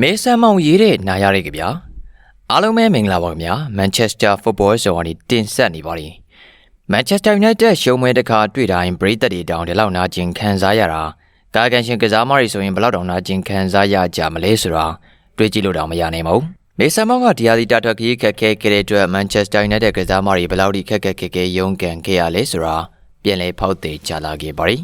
မေဆန်မောင်ရေးတဲ့နာရရဲကြဗျာအားလုံးပဲမင်္ဂလာပါခင်ဗျာမန်ချက်စတာဖုတ်ဘောဆော်ကနေတင်ဆက်နေပါတယ်မန်ချက်စတာယူနိုက်တက်ရှုံးပွဲတစ်ခါတွေ့တိုင်းပရိသတ်တွေတောင်ဒီလောက်နာကျင်ခံစားရတာကာကန်ရှင်ကစားမတွေဆိုရင်ဘယ်လောက်တောင်နာကျင်ခံစားရကြမလဲဆိုတာတွေးကြည့်လို့တောင်မရနိုင်ပါဘူးမေဆန်မောင်ကဒီယာဒီတာထွက်ကြီးခက်ခဲခဲ့တဲ့အတွက်မန်ချက်စတာယူနိုက်တက်ကစားမတွေဘယ်လောက်ထိခက်ခက်ခဲခဲရုန်းကန်ခဲ့ရလဲဆိုတာပြန်လည်ဖောက်သေးကြလာခဲ့ပါတယ်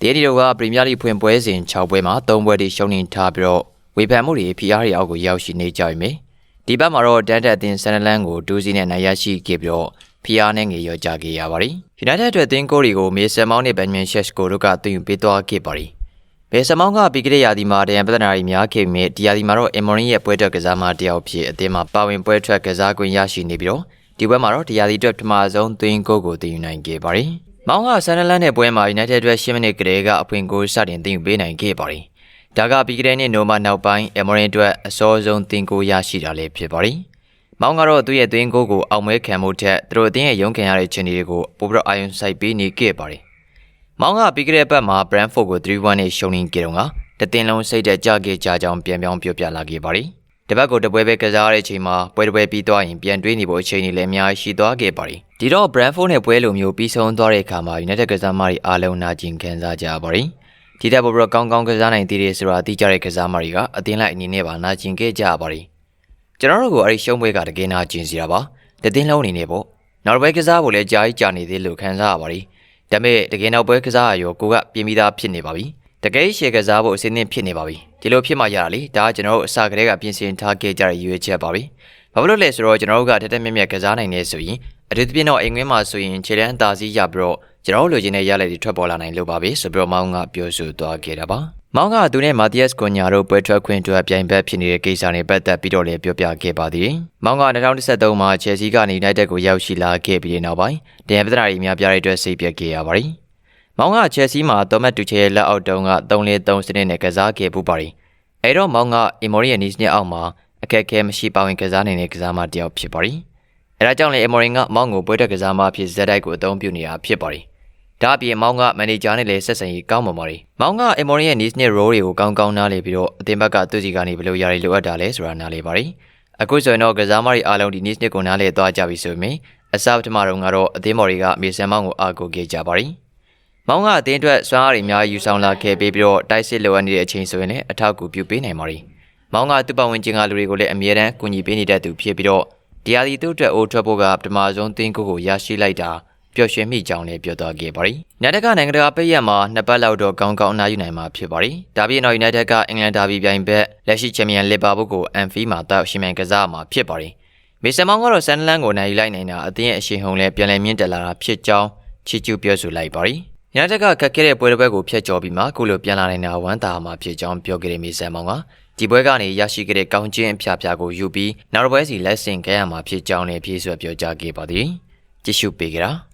ဒီဒီတို့ကပရီးမီးယားလိဖွင့်ပွဲစဉ်6ပွဲမှာ3ပွဲထိရှုံးနေထားပြီးတော့ ဝေဖန်မှုတွေ PR တွေအောက်ကိုရောက်ရှိနေကြပြီမယ်။ဒီဘက်မှာတော့ဒန်တက်အသင်းဆန်နလန်ကို2စီးနဲ့နိုင်ရရှိခဲ့ပြီးတော့ PR နဲ့ငေရောကြခဲ့ရပါတယ်။ United အတွက်အသင်းကိုတွေကိုမေဆန်မောင်းနဲ့ဘန်မင်ရှက်ကိုတို့ကတင်ယူပေးသွားခဲ့ပါတယ်။မေဆန်မောင်းကပြီးခဲ့တဲ့ရာသီမှာတရန်ပဒနာရီများခဲ့ပေမဲ့ဒီရာသီမှာတော့အင်မော်ရင်ရဲ့ပွဲထွက်ကစားမတယောက်ဖြစ်အသင်းမှာပါဝင်ပွဲထွက်ကစားခွင့်ရရှိနေပြီးတော့ဒီပွဲမှာတော့ဒီရာသီအတွက်ပထမဆုံးသွင်းကိုကိုတင်ယူနိုင်ခဲ့ပါတယ်။မောင်ကဆန်နလန်နဲ့ပွဲမှာ United အတွက်10မိနစ်ကလေးကအဖွင့်ကိုစတင်တင်ယူပေးနိုင်ခဲ့ပါတယ်။ ဒါကပြီးခဲ့တဲ့နှစ်နိုမနောက်ပိုင်းအမေရိန်အတွက်အစောဆုံးတင်ကိုရရှိတာလည်းဖြစ်ပါတယ်။မောင်ကတော့သူ့ရဲ့သွင်းကိုကိုအောင်မဲခံမှုထက်သူတို့အသင်းရဲ့ရုန်းကန်ရတဲ့ခြေအနေတွေကိုပိုပြီးတော့အာရုံစိုက်ပေးနေခဲ့ပါတယ်။မောင်ကပြီးခဲ့တဲ့ဘက်မှာ Brentford ကို3-1နဲ့ရှုံးနေကြတော့ကတသင်းလုံးစိတ်သက်ကြခဲ့ကြကြောင်းပြန်ပြောင်းပြောပြလာခဲ့ပါတယ်။တပတ်ကိုတပွဲပဲကစားရတဲ့အချိန်မှာပွဲတစ်ပွဲပြီးသွားရင်ပြန်တွေးနေဖို့အချိန်ကြီးလည်းအများကြီးရှိသွားခဲ့ပါတယ်။ဒီတော့ Brentford နဲ့ပွဲလိုမျိုးပြီးဆုံးသွားတဲ့အခါမှာ United ကစားမတွေအားလုံးနာကျင်ခံစားကြရပါတယ်။ ဒီတက်ပေါ်တော့ကောင်းကောင်းကစားနိုင်သေးတယ်ဆိုတာသိကြတဲ့ကစားမတွေကအသင်းလိုက်အနေနဲ့ပါနာကျင်ခဲ့ကြရပါတယ်။ကျွန်တော်တို့ကအဲ့ဒီရှုံးပွဲကတကယ်နာကျင်စရာပါ။တသင်းလုံးအနေနဲ့ပေါ့။နောက်တစ်ပွဲကစားဖို့လည်းကြာကြီးကြာနေသေးလို့ခံစားရပါတယ်။ဒါပေမဲ့တကယ်နောက်ပွဲကစားရရောကိုကပြင်ပြီးသားဖြစ်နေပါပြီ။တကယ်ရှေ့ကစားဖို့အစင်းသင့်ဖြစ်နေပါပြီ။ဒီလိုဖြစ်မှရတာလေဒါကကျွန်တော်တို့အစကတည်းကပြင်ဆင်ထားခဲ့ကြတဲ့ရည်ရွယ်ချက်ပါပဲ။ဘာဖြစ်လို့လဲဆိုတော့ကျွန်တော်တို့ကတက်တက်မြက်မြက်ကစားနိုင်နေဆိုရင်အထူးသဖြင့်တော့အိမ်ကွင်းမှာဆိုရင်ခြေလန်းအသာစီးရပြီးတော့ ကျွန်တော်တို့လိုချင်တဲ့ရလဒ်တွေထွက်ပေါ်လာနိုင်လို့ပါပဲဆိုပြီးတော့မောင်ကပြောဆိုသွားခဲ့တာပါ။မောင်ကသူနဲ့မာတီယက်စ်ကွန်ညာတို့ပွဲထွက်ခွင့်အတွက်ပြိုင်ဘက်ဖြစ်နေတဲ့ကိစ္စနဲ့ပတ်သက်ပြီးတော့လည်းပြောပြခဲ့ပါသေးတယ်။မောင်က2013မှာချယ်ဆီကနေယူနိုက်တက်ကိုရောက်ရှိလာခဲ့ပြီးတဲ့နောက်ပိုင်းဒန်ပဒနာရီများပြတဲ့အတွက်စိတ်ပြက်ခဲ့ရပါတယ်။မောင်ကချယ်ဆီမှာသောမတ်တူချေရဲ့လက်အောက်တုံးက3-3စနစ်နဲ့ကစားခဲ့ပူပါတယ်။အဲတော့မောင်ကအီမိုရီရဲ့နီးစနစ်အောက်မှာအခက်အခဲမရှိပါဝင်ကစားနိုင်တဲ့ကစားမတစ်ယောက်ဖြစ်ပါတယ်။အဲဒါကြောင့်လည်းအီမိုရီကမောင်ကိုပွဲတက်ကစားမဖြစ်ဇက်တိုက်ကိုအသုံးပြုနေတာဖြစ်ပါတယ်။ ဒါအပြင်မောင်ကမန်နေဂျာနဲ့လည်းဆက်ဆံရေးကောင်းပါပါတယ်။မောင်ကအီမိုရီရဲ့နီးစနစ်ရိုးတွေကိုကောင်းကောင်းနားလည်ပြီးတော့အသင်းဘက်ကသူ့စီကနေဘယ်လိုຢာတွေလိုအပ်တာလဲဆိုတာနားလည်ပါတယ်။အခုဆိုရင်တော့ကစားမတွေအားလုံးဒီနီးစနစ်ကိုနားလည်သွားကြပြီဆိုရင်အစပထမတော့ကတော့အသင်းမော်တွေကမေဆန်မောင်ကိုအားကိုးခဲ့ကြပါတယ်။မောင်ကအသင်းအတွက်စွမ်းအားတွေအများကြီးယူဆောင်လာခဲ့ပြီးပြီးတော့တိုက်စစ်လိုအပ်နေတဲ့အချိန်ဆိုရင်လည်းအထောက်အကူပြုပေးနိုင်ပါ ರಿ ။မောင်ကသူ့ပတ်ဝန်းကျင်ကလူတွေကိုလည်းအမြဲတမ်းကူညီပေးနေတဲ့သူဖြစ်ပြီးတော့တရားဒီသူ့အတွက်အိုးထွက်ဖို့ကပထမဆုံးသင်ကိုကိုရရှိလိုက်တာ ပျော်ရွှင်မိကြောင်းလည်းပြောသွားခဲ့ပါတယ်။နာတကနိုင်ငံတကာပိတ်ရက်မှာနှစ်ပတ်လောက်တော့ကောင်းကောင်းအနားယူနိုင်မှာဖြစ်ပါတယ်။ဒါပြင်တော့ United ကအင်္ဂလန်ဒါဘီပြိုင်ဘက်လက်ရှိချန်ပီယံလီဗာပူးကို Anfield မှာတောက်ရှိမှန်ကစားမှာဖြစ်ပါတယ်။မေဆန်မောင်းကတော့ဆန်ဒလန်ကိုနိုင်ယူလိုက်နိုင်တာအသင်းရဲ့အရှိန်ဟုန်လည်းပြန်လည်မြင့်တက်လာတာဖြစ်ကြောင်းချီးကျူးပြောဆိုလိုက်ပါတယ်။ရန်တက်ကခက်ခဲတဲ့ပွဲတစ်ပွဲကိုဖျက်ကျော်ပြီးမှခုလိုပြန်လာနိုင်တာဝမ်းသာမှာဖြစ်ကြောင်းပြောခဲ့တဲ့မေဆန်မောင်ကဒီပွဲကနေရရှိခဲ့တဲ့ကောင်းခြင်းအဖျားဖျားကိုယူပြီးနောက်တစ်ပွဲစီလက်ဆင့်ခဲ့ရမှာဖြစ်ကြောင်းလည်းဖြည့်စွက်ပြောကြားခဲ့ပါသည်။ကြည့်ရှုပေးကြတာ။